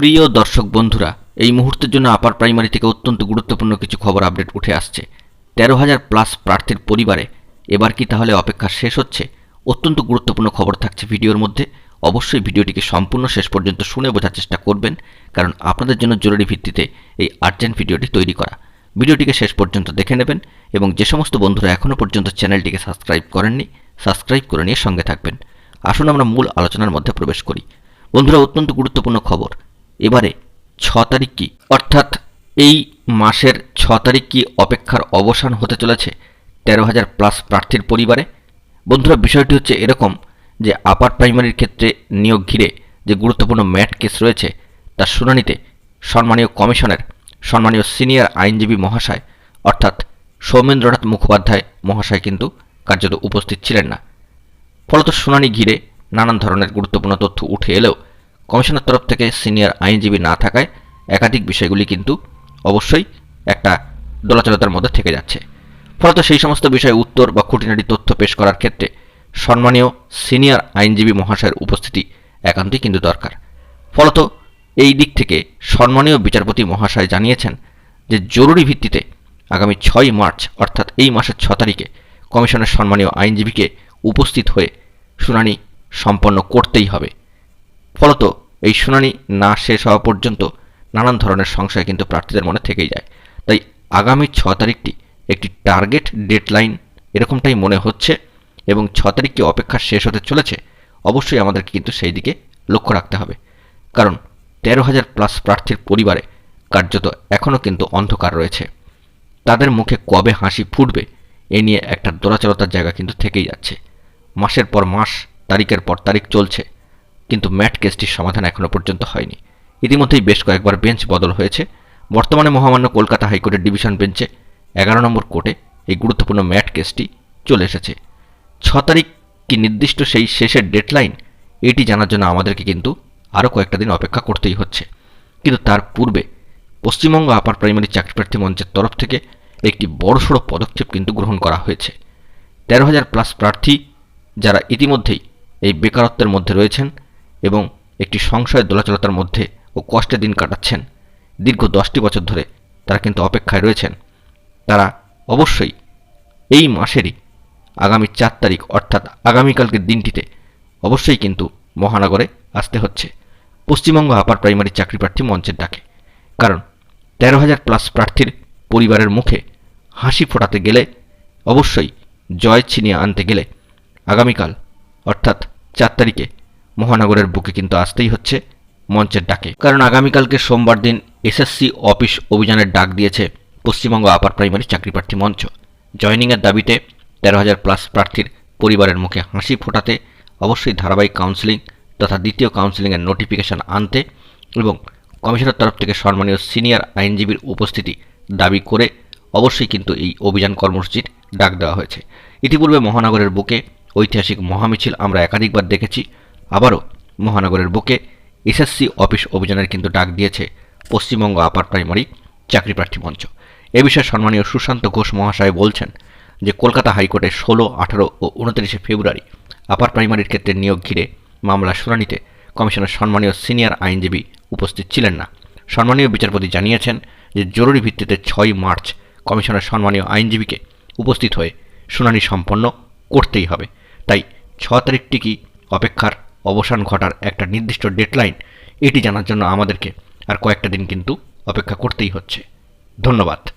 প্রিয় দর্শক বন্ধুরা, এই মুহূর্তের জন্য আপার প্রাইমারি থেকে অত্যন্ত গুরুত্বপূর্ণ কিছু খবর আপডেট উঠে আসছে। তেরো হাজার প্লাস প্রার্থীর পরিবারে এবার কি তাহলে অপেক্ষা শেষ হচ্ছে? অত্যন্ত গুরুত্বপূর্ণ খবর থাকছে ভিডিওর মধ্যে। অবশ্যই ভিডিওটিকে সম্পূর্ণ শেষ পর্যন্ত শুনে বোঝার চেষ্টা করবেন, কারণ আপনাদের জন্য জরুরি ভিত্তিতে এই আর্জেন্ট ভিডিওটি তৈরি করা। ভিডিওটিকে শেষ পর্যন্ত দেখে নেবেন এবং যে সমস্ত বন্ধুরা এখনও পর্যন্ত চ্যানেলটিকে সাবস্ক্রাইব করেননি, সাবস্ক্রাইব করে নিয়ে সঙ্গে থাকবেন। আসুন আমরা মূল আলোচনার মধ্যে প্রবেশ করি। বন্ধুরা, অত্যন্ত গুরুত্বপূর্ণ খবর। এবারে ছ তারিখ কি? অর্থাৎ এই মাসের ছ তারিখ কি অপেক্ষার অবসান হতে চলেছে তেরো হাজার প্লাস প্রার্থীর পরিবারে? বন্ধুরা, বিষয়টি হচ্ছে এরকম যে আপার প্রাইমারির ক্ষেত্রে নিয়োগ ঘিরে যে গুরুত্বপূর্ণ ম্যাট কেস রয়েছে, তার শুনানিতে সম্মানীয় কমিশনের, সম্মানীয় সিনিয়র আইনজীবী মহাশয়, অর্থাৎ সৌমেন্দ্রনাথ মুখোপাধ্যায় মহাশয় কিন্তু কার্যত উপস্থিত ছিলেন না। ফলত শুনানি ঘিরে নানান ধরনের গুরুত্বপূর্ণ তথ্য উঠে এলেও কমিশনের তরফ থেকে সিনিয়র আইনজীবী না থাকায় একাধিক বিষয়গুলি কিন্তু অবশ্যই একটা দোলাচলতার মধ্যে থেকে যাচ্ছে। ফলত সেই সমস্ত বিষয়ে উত্তর বা খুঁটিনাটি তথ্য পেশ করার ক্ষেত্রে সম্মানীয় সিনিয়র আইনজীবী মহাশয়ের উপস্থিতি একান্তই কিন্তু দরকার। ফলত এই দিক থেকে সম্মানীয় বিচারপতি মহাশয় জানিয়েছেন যে জরুরি ভিত্তিতে আগামী ছয় মার্চ, অর্থাৎ এই মাসের ছ তারিখে কমিশনের সম্মানীয় আইনজীবীকে উপস্থিত হয়ে শুনানি সম্পন্ন করতেই হবে। ফলত এই শুনানি না শেষ হওয়া পর্যন্ত নানান ধরনের সংশয় কিন্তু প্রার্থীদের মনে থেকেই যায়। তাই আগামী ছ তারিখটি একটি টার্গেট ডেডলাইন এরকমটাই মনে হচ্ছে এবং ছ তারিখটি অপেক্ষা শেষ হতে চলেছে অবশ্যই আমাদেরকে কিন্তু সেই দিকে লক্ষ্য রাখতে হবে। কারণ তেরো হাজার প্লাস প্রার্থীর পরিবারে কার্যত এখনও কিন্তু অন্ধকার রয়েছে। তাদের মুখে কবে হাসি ফুটবে এ নিয়ে একটা দোলাচলতার জায়গা কিন্তু থেকেই যাচ্ছে। মাসের পর মাস, তারিখের পর তারিখ চলছে। কিন্তু ম্যাট কেসটির সমাধান এখনও পর্যন্ত হয়নি। ইতিমধ্যেই বেশ কয়েকবার বেঞ্চ বদল হয়েছে। বর্তমানে মহামান্য কলকাতা হাইকোর্টের ডিভিশন বেঞ্চে এগারো নম্বর কোর্টে এই গুরুত্বপূর্ণ ম্যাট কেসটি চলে এসেছে। ছ তারিখ কি নির্দিষ্ট সেই শেষের ডেডলাইন, এটি জানার জন্য আমাদেরকে কিন্তু আরও কয়েকটা দিন অপেক্ষা করতেই হচ্ছে। কিন্তু তার পূর্বে পশ্চিমবঙ্গ আপার প্রাইমারি চাকরিপ্রার্থী মঞ্চের তরফ থেকে একটি বড়সড় পদক্ষেপ কিন্তু গ্রহণ করা হয়েছে। তেরো হাজার প্লাস প্রার্থী যারা ইতিমধ্যেই এই বেকারত্বের মধ্যে রয়েছেন এবং একটি সংশয় দোলাচলতার মধ্যে ও কষ্টে দিন কাটাচ্ছেন। দীর্ঘ দশটি বছর ধরে তারা কিন্তু অপেক্ষায় রয়েছেন। তারা অবশ্যই এই মাসেরই আগামী চার তারিখ অর্থাৎ আগামীকালকের দিনটিতে অবশ্যই কিন্তু মহানগরে আসতে হচ্ছে। পশ্চিমবঙ্গ আপার প্রাইমারি চাকরিপ্রার্থী মঞ্চের ডাকে। কারণ তেরো হাজার প্লাস প্রার্থীর পরিবারের মুখে হাসি ফোটাতে গেলে, অবশ্যই জয় ছিনিয়ে আনতে গেলে আগামীকাল অর্থাৎ চার তারিখে মহানগরের বুকে কিন্তু আসতেই হচ্ছে মঞ্চের ডাকে। কারণ আগামীকালকে সোমবার দিন এসএসসি অফিস অভিযানের ডাক দিয়েছে পশ্চিমবঙ্গ আপার প্রাইমারি চাকরিপ্রার্থী মঞ্চ। জয়নিংয়ের দাবিতে তেরো হাজার প্লাস প্রার্থীর পরিবারের মুখে হাসি ফোটাতে অবশ্যই ধারাবাহিক কাউন্সিলিং তথা দ্বিতীয় কাউন্সিলিংয়ের নোটিফিকেশন আনতে এবং কমিশনের তরফ থেকে সম্মানীয় সিনিয়র আইনজীবীর উপস্থিতি দাবি করে অবশ্যই কিন্তু এই অভিযান কর্মসূচির ডাক দেওয়া হয়েছে। ইতিপূর্বে মহানগরের বুকে ঐতিহাসিক মহামিছিল আমরা একাধিকবার দেখেছি। আবারও মহানগরের বুকে এসএসসি অফিস অভিযানের কিন্তু ডাক দিয়েছে পশ্চিমবঙ্গ আপার প্রাইমারি চাকরি প্রার্থী মঞ্চ। এ বিষয়ে সম্মানীয় সুশান্ত ঘোষ মহাশয় বলছেন যে কলকাতা হাইকোর্টে ষোলো, আঠারো ও উনত্রিশে ফেব্রুয়ারি আপার প্রাইমারির ক্ষেত্রে নিয়োগ ঘিরে মামলা শুনানিতে কমিশনের সম্মানীয় সিনিয়র আইনজীবী উপস্থিত ছিলেন না। সম্মানীয় বিচারপতি জানিয়েছেন যে জরুরি ভিত্তিতে ছয় মার্চ কমিশনের সম্মানীয় আইনজীবীকে উপস্থিত হয়ে শুনানি সম্পন্ন করতেই হবে। তাই ছ তারিখটি কি অপেক্ষার? অবসান ঘটার একটা নির্দিষ্ট ডেডলাইন, এটি জানার জন্য আমাদেরকে আর কয়েকটা দিন কিন্তু অপেক্ষা করতেই হচ্ছে। ধন্যবাদ।